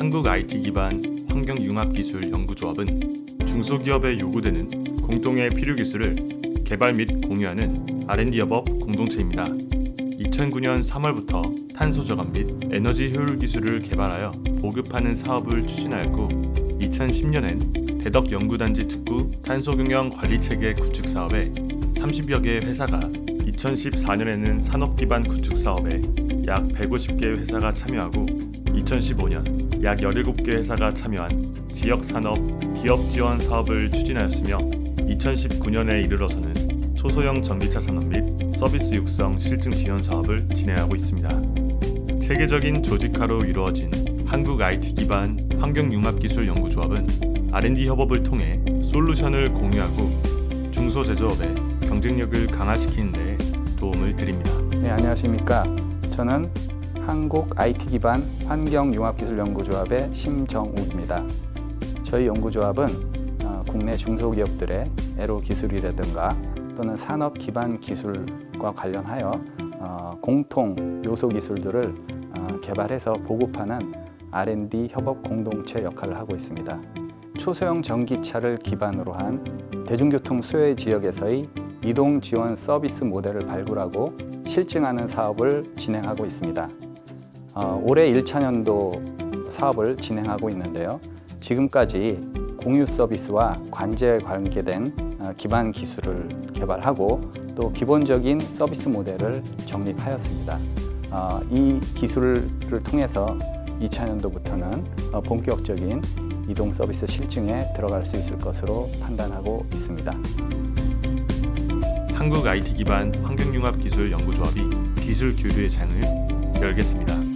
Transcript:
기반 환경융합기술 연구조합은 중소기업에 요구되는 공동의 필요 기술을 개발 및 공유하는 R&D 협업 공동체입니다. 2009년 3월부터 탄소 저감 및 에너지 효율 기술을 개발하여 보급하는 사업을 추진하였고 2010년엔 대덕 연구단지 특구 탄소 경영 관리 체계 구축 사업에 30여 개의 회사가 2014년에는 산업 기반 구축 사업에 약 150개 회사가 참여하고 2015년 약 17개 회사가 참여한 지역 산업 기업 지원 사업을 추진하였으며 2019년에 이르러서는 초소형 전기차 산업 및 서비스 육성 실증 지원 사업을 진행하고 있습니다. 체계적인 조직화로 이루어진 한국 IT 기반 환경융합기술 연구조합은 R&D 협업을 통해 솔루션을 공유하고 중소제조업의 경쟁력을 강화시키는 데 도움을 드립니다. 네, 안녕하십니까. 저는 한국 IT 기반 환경융합기술연구조합의 심정욱입니다. 저희 연구조합은 어, 국내 중소기업들의 에로 기술이라든가 또는 산업 기반 기술과 관련하여 어, 공통 요소 기술들을 어, 개발해서 보급하는 R&D 협업 공동체 역할을 하고 있습니다. 초소형 전기차를 기반으로 한 대중교통 수요 지역에서의 이동 지원 서비스 모델을 발굴하고 실증하는 사업을 진행하고 있습니다. 어, 올해 1차년도 사업을 진행하고 있는데요. 지금까지 공유 서비스와 관제에 관계된 어, 기반 기술을 개발하고 또 기본적인 서비스 모델을 정립하였습니다. 어, 이 기술을 통해서 2차년도부터는 어, 본격적인 이동 서비스 실증에 들어갈 수 있을 것으로 판단하고 있습니다. 한국 IT 기반 환경융합기술 연구조합이 기술 교류의 장을 열겠습니다.